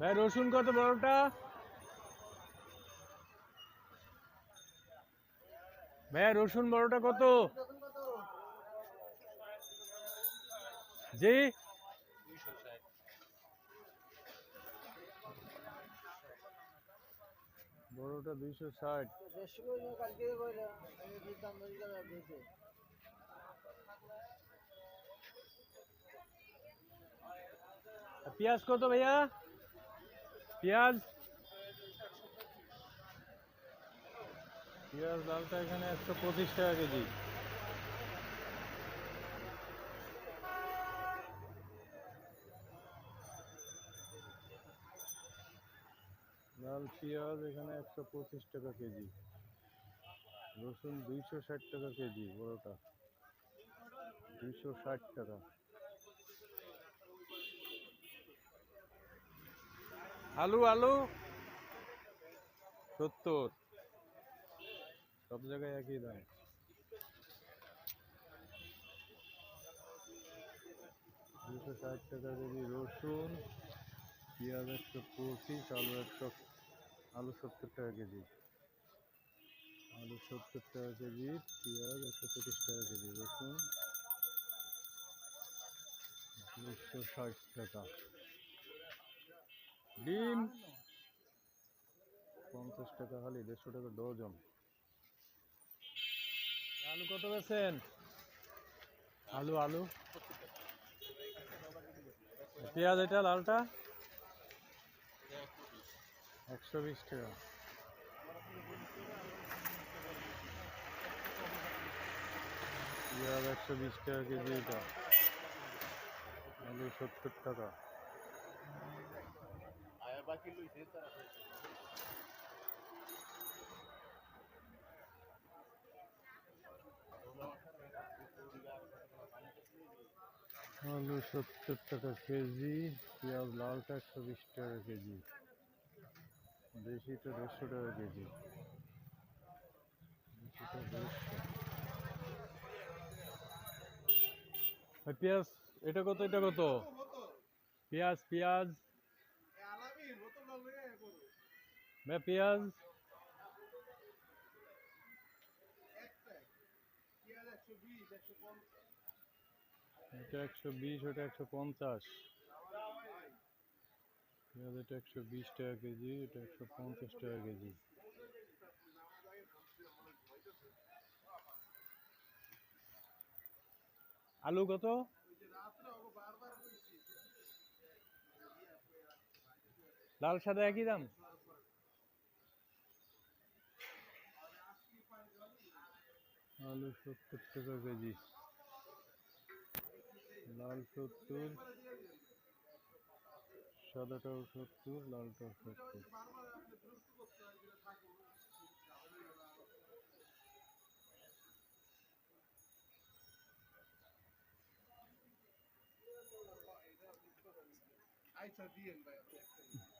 ভাই, রসুন কত বড়টা ভাইয়া রসুন বড়টা কত? জি? বড়টা দুইশো ষাট। পেঁয়াজ কত ভাইয়া? পেঁয়াজ। পেঁয়াজ লালটা এখানে একশো পঁচিশ টাকা কেজি। লাল পেঁয়াজ এখানে একশো পঁচিশ টাকা কেজি। রসুন দুইশো ষাট টাকা কেজি বড়টা। দুইশো ষাট টাকা। আলু আলু। সত্তর। সব জায়গায় একই দাম। দুশো ষাট টাকা কেজি রসুন, পেঁয়াজ একশো পঁচিশ, আলু একশো, আলু সত্তর টাকা কেজি। আলু সত্তর টাকা কেজি, পেঁয়াজ একশো পঁচিশ টাকা কেজি, রসুন দুশো ষাট টাকা। ডিম। পঞ্চাশ টাকা খালি দেড়শো টাকা ডজন। আলু কত বেছেন? আলু আলু। পেঁয়াজ এটা লালটা? একশো বিশ টাকা। পেঁয়াজ একশো বিশ টাকা কেজি এটা। আলু সত্তর টাকা। বাকি তারা আলু সত্তর টাকা কেজি, পেঁয়াজ লালটা একশো বিশ টাকা কেজি, দেশিটা দেড়শো টাকা কেজি। পেঁয়াজ, এটা কত এটা কত? পেঁয়াজ পেঁয়াজ। ভাই পেঁয়াজ। এটা একশো বিশ, ওটা একশো পঞ্চাশ। এটা একশো বিশ টাকা কেজি, এটা একশো পঞ্চাশ টাকা কেজি। আলু কত? লাল সাদা একই দাম? আলু সত্তর টাকা কেজি। লাল সত্তর, সাদাটাও সত্তর, লালটাও সত্তর। আচ্ছা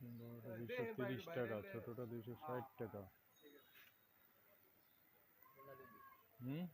বড়টা তিরিশ টাকা ছোটটা দুশো ষাট টাকা। হুম?